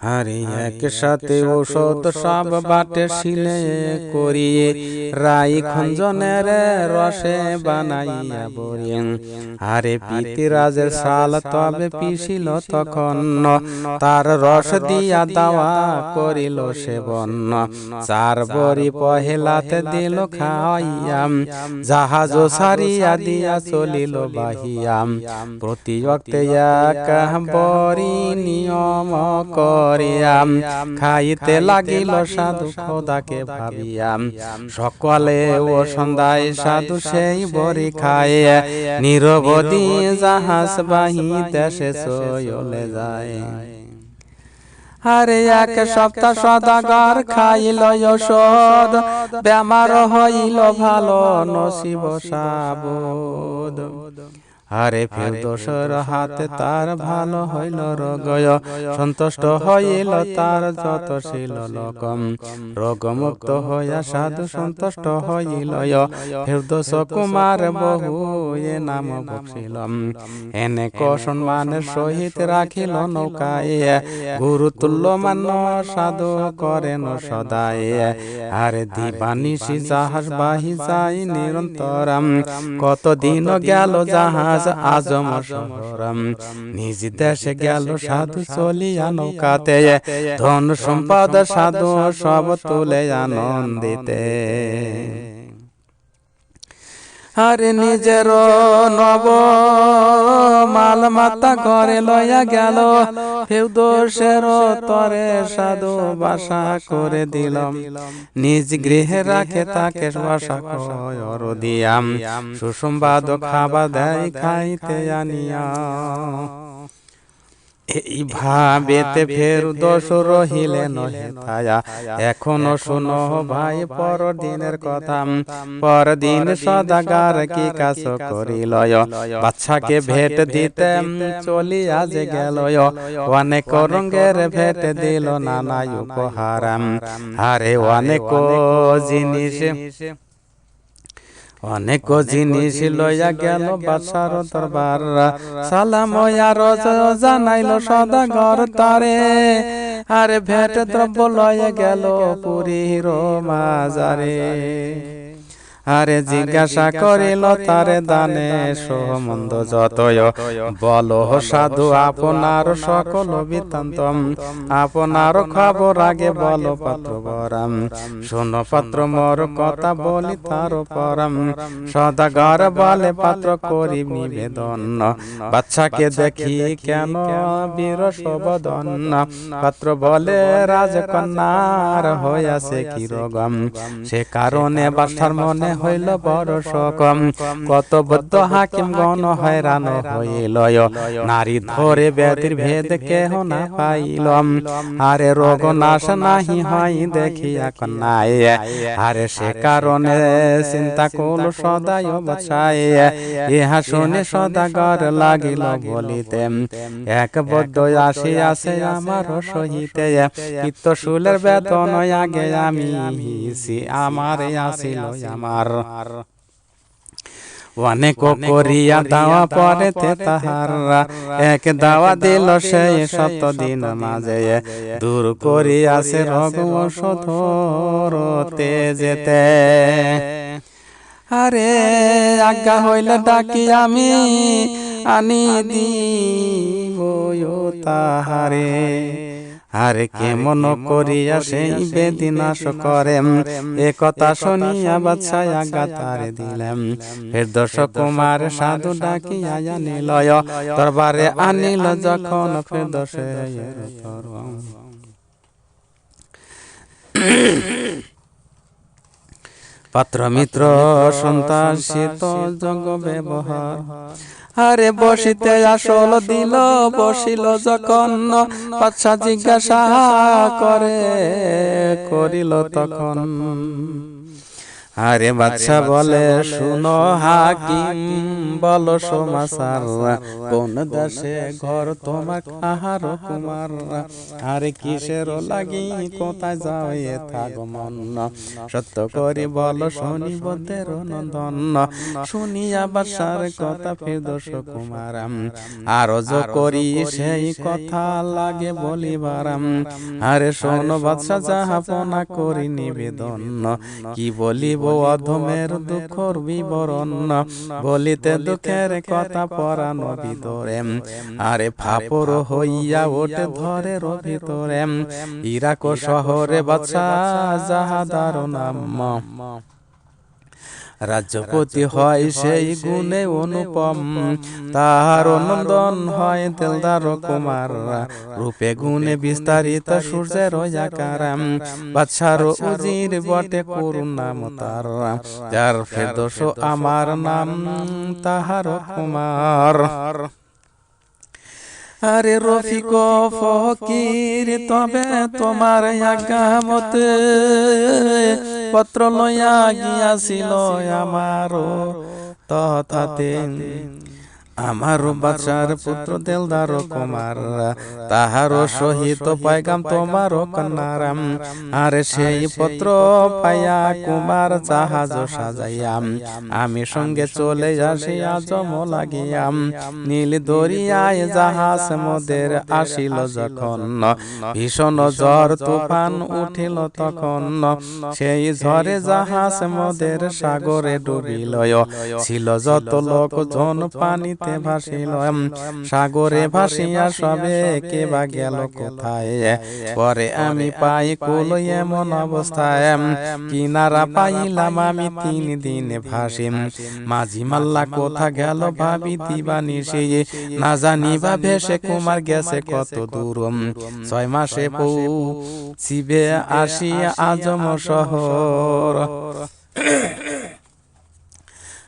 আরে একসাথে ঔষধ সব বাটে শিলে করিয়ে রাই খঞ্জনের রসে বানাইয়া বরিয়েন। আরে পিতিরাজের সাল তবে পিছিল তখন। তার রস দিয়া দাওয়া করিল সেবন চার বরি পহেলাতে দিল খাইয়াম। জাহাজ সারিয়া দিয়া চলিল বাহিয়াম। প্রতি অক্তে এক বরি নিয়ম করিয়াম। খাইতে লাগিল সাধু খোদাকে ভাবিয়াম। সকলে ও সন্ধ্যায় সাধু সেই বরি খায়। নিরবধি জাহাজ বাহি দেশে চলে যায়। আরে এক সপ্তাহ সদাগর খাইল ঔষধ। বেমার হইল ভালো নসিব সাবুদ। আরে ফের দোসর হাতে তার ভালো হইল রোগয়। সন্তুষ্ট হইল তার যত শিল লোকম। রোগমুক্ত হইয়া সাধু সন্তুষ্ট হইল ফের দোষ কুমার বহু এ নাম বসিলম এনে সম্মানের সহিত রাখিল নৌকায়। গুরু তুল্য মান সাধু করেন সদায়। আরে দিবানিশি জাহাজ বাহি যাই নিরন্তরম। কতদিন গেল জাহাজ আজম শহরম। নিজ দেশে গেল সাধু চলিয়া নৌকাতে ধন সম্পদ সাধু সব তুলে আনন্দিতে। আরে নিজের নব মাল মাতা করে লয়া গেল। ফেউদোষের তরে সাধু বাসা করে দিলাম। নিজ গৃহে রাখে তাকে বাসা কর দিয়াম সুসংবাদ খাবার দেয়, খাইতে আনিয়া। এই ভাবেতে ফের দোষ রহিলে নহে তায়া এখনও শুনো ভাই পর দিনের কথা। পর দিন সদাগার কি কাজ করিল বাচ্চাকে ভেট দিতে চলিয়া যে গেল অনেক রঙ্গের ভেট দিল নানা উপহারাম। আরে অনেক জিনিস। অনেক জিনিস লইয়া গেল বাসার দরবার। সালাম রজ জানাইল সদাগর তারে। আরে ভেট দ্রব্য লইয়া গেল পুরীর মাজারে। আরে জিজ্ঞাসা করিল তারে দানে সোমন্দ যতয়। বল সাধু আপনার সকল বৃত্তান্ত আপনার খবর আগে বল পাত্র বরাম। শোন পাত্র মোর কথা বলি তার পরম সদাগর বলে পাত্র করি নিবেদন। বাচ্চাকে দেখি কেন বীর শোভদন। পাত্র বলে রাজকন্যার হইয়াছে কি রগম। সে কারণে বাসার মনে হইল বড় সকম কত বদ্ধ হাকিম গণ হয়রান হইল নারী ধরে ভেদ কেহ না আরে রোগ নাশ নাহি হয় আরে সে কারণে চিন্তা সদায় ইহা শুনে সদাগর লাগিল বলিতে। এক বদ্ধ আসি আছে আমার সহিতে। চিত্ত শুলের বেতন আগে আমি আমার আসিল আমার। অনেক করিয়া দাওয়া পরে তাহার। এক দাওয়া দিল সেই শত দিন মাঝে। দূর করিয়াছে রোগ ওষুধতে যেতে। আরে, আজ্ঞা হইলে ডাকি আমি, আনি দিব তাহারে। আরে কেমন করিয়া সেই বেদিনাশ করে। এ কথা শুনিয়া বাচ্চা আজ্ঞা তারে দিলাম ফের দর্শক কুমার সাধু ডাকিয়া আনিল। দরবারে আনিল যখন ফের দশে পাত্র মিত্র সন্তান শীত জগ ব্যবহার। আরে বসিতে আসল দিল বসিল যখন পাচ্ছা জিজ্ঞাসা করে করিল তখন। আরে বাচ্চা বলে শুনো হাকিম বলো সমাচার কোন দেশে ঘর তোমার কাহার কুমার? আরে কিসের লাগি কোথায় যাও এ থাক মন? সত্য করি বলো শনি বদের নন্দন শুনিয়া বাসার কথা ফির দোষ কুমার। আরও যো করি সেই কথা লাগে বলিবারাম আরে শোনো বাদশা যাহাপনা করি নিবেদন। কি বলিব অধমের দুঃখর বিবরণ বলিতে দুঃখের কথা পরানো ভিতরে। আরে ফাপর হইয়া ওঠে ধরে ভিতরে। ইরাক শহরে বাচ্চা যাহা নাম। রাজ্যপতি হয় সেই গুণে অনুপম। তাহার নন্দন হয় তেলদার কুমার রূপে গুণে বিস্তারিত সূর্যের আকার বাদশার উজির বটে করুণ নাম তার যার ফেদোষ আমার নাম তাহার কুমার। আরে রফিক ফকির তবে তোমার আগামতে পত্র লইয়া গিয়াছিল আমারও তথাতে আমার বাচ্চার পুত্র দেলদার কুমার তাহার সহিত পাইগাম তোমার কন্যারাম আর সেই পত্র পাইয়া কুমার জাহাজ সাজাইয়াম আমি সঙ্গে চলে আসি আজম লাগিয়াম নীল দরিয়ায় জাহাজ মোদের আসিল যখন, ভীষণ জ্বর তুফান উঠিল তখন। সেই ঝরে জাহাজ মোদের সাগরে ডুবিল, ছিল যত লোক জন পানিতে পানিতে ভাসিল সাগরে ভাসিয়া সবে কে বা গেল কোথায়? পরে আমি পাই কুল এমন অবস্থায় কিনারা পাইলাম আমি তিন দিন ভাসিম। মাঝি মাল্লা কোথা গেল ভাবি দিবা নিশে না জানি বা ভেসে কুমার গেছে কত দূর। ছয় মাসে পৌ শিবে আসি আজম শহর।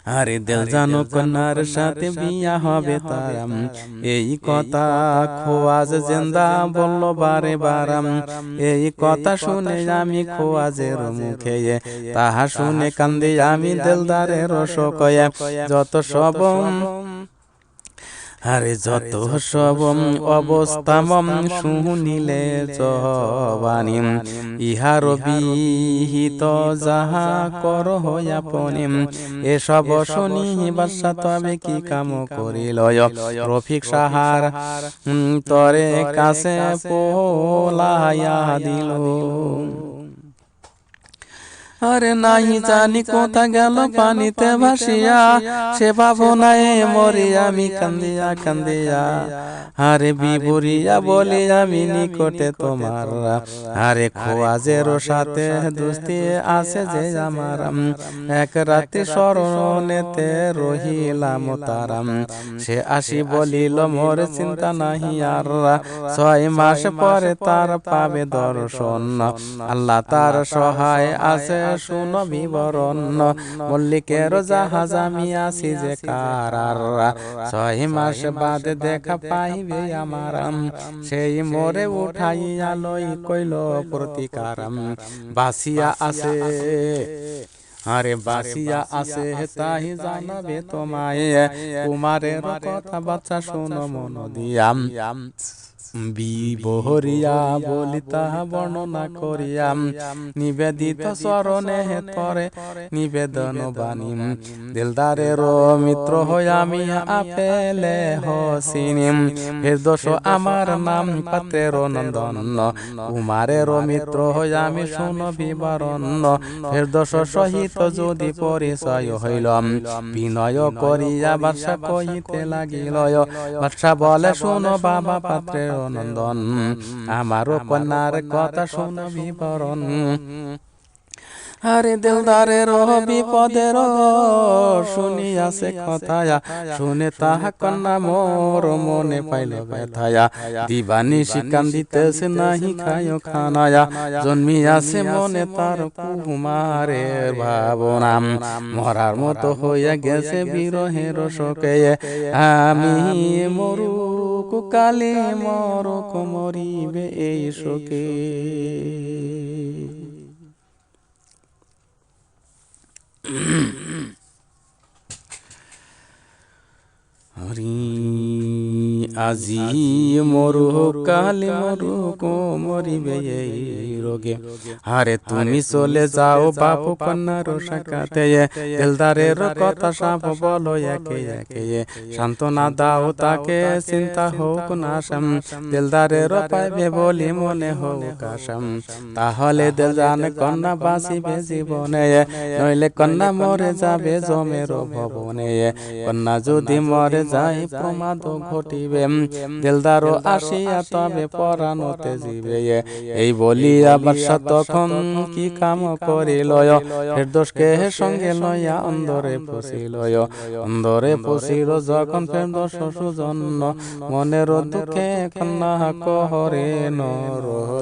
আরে দেল জানো কন্যার সাথে বিয়া হবে তারাম। এই কথা খোয়াজ জেন্দা বলল বারে বারাম। এই কথা শুনে আমি খোয়াজের মুখে। তাহা শুনে কান্দি আমি দিলদারের শোকয়ে যত সব আরে যত সব অবস্থাম শুনিলে জবানি, ইহার বিহিত যাহা কর আপনি। এসব শুনি বাসা তবে কি কাম করিল? রফিক সাহার তরে কাছে পোলাইয়া দিল। আরে নাই জানি কোথা গেল পানিতে ভাসিয়া। সে ভাবনায় মরি আমি কান্দিয়া কান্দিয়া আরে বিবরিয়া বলি আমি নিকটে তোমার। আরে খোয়াজের সাথে দুস্তি আছে যে আমার। এক রাতে স্মরণেতে রহিলাম তারাম। সে আসি বলিল মোর চিন্তা নাহি আর ছয় মাস পরে তার পাবে দর্শন। আল্লাহ তার সহায় আছে। শুন বিবরণ মল্লিকের জাহাজ আমি আসি যে কারার। ছয় মাস বাদ দেখা পাইবে আমার। সেই মোরে উঠাইয়া লই কইল প্রতিকারম বাসিয়া আছে। আরে বাসিয়া আছে তাই জানাবে তোমায়। কুমারের কথা বাচ্চা শোনো মন দিয়াম বিবহরিয়া বলি তাহা বর্ণনা করিয়াম নিবেদিত স্মরণে তরে নিবেদন বাণী। দিলদারের মিত্র হই আমি আপেলে হসিনিম দোষ আমার নাম পাত্রের নন্দন। কুমারের মিত্র হই আমি শুন বিবরণ। দোষ সহিত যদি পরিচয় হইলাম বিনয় করিয়া বাসা কহিতে লাগিল বাসা বলে শুনো বাবা পাত্রের নন্দন আমারও কন্যার কথা শুন বিবরণ। আরে দিলদারের বিপদের শুনিয়াছে কথায়া শুনে তাহা কন্যা মোর মনে পাইল ব্যথায়া। দিবানি শিকান দিতেছে নাহি খায় খানায়া। জন্মিয়াছে মনে তার কুমারের ভাবনাম। মরার মতো হইয়া গেছে বিরহের শোকে। আমি মরু কুকালে মরক মরিবে এই শোকে। আজি মরু কালি মরু মরিবে এই রোগে। আরে তুমি চলে যাও বাপু কন্যার সাকাতে দিলদারের কথা সব বলো একে একে। সান্ত্বনা দাও তাকে, চিন্তা হোক না শ্যাম। দিলদারের পাইবে বলি মনে হোক আসাম তাহলে দিলদান কন্যা বাঁচিবে জীবনে। নইলে কন্যা মরে যাবে জমের ভবনে। কন্যা যদি মরে যায় প্রমাদ ঘটিবে। দিলদারও আসিয়া তবে পরানোতে জিবে এই বলিয়া বাদশা তখন কি কাম করিল ফেরদোষকে সঙ্গে লইয়া অন্দরে পশিল অন্দরে পশিল যখন ফেরদোষ সুজন্য মনের দুঃখে কন্যা কহরে নর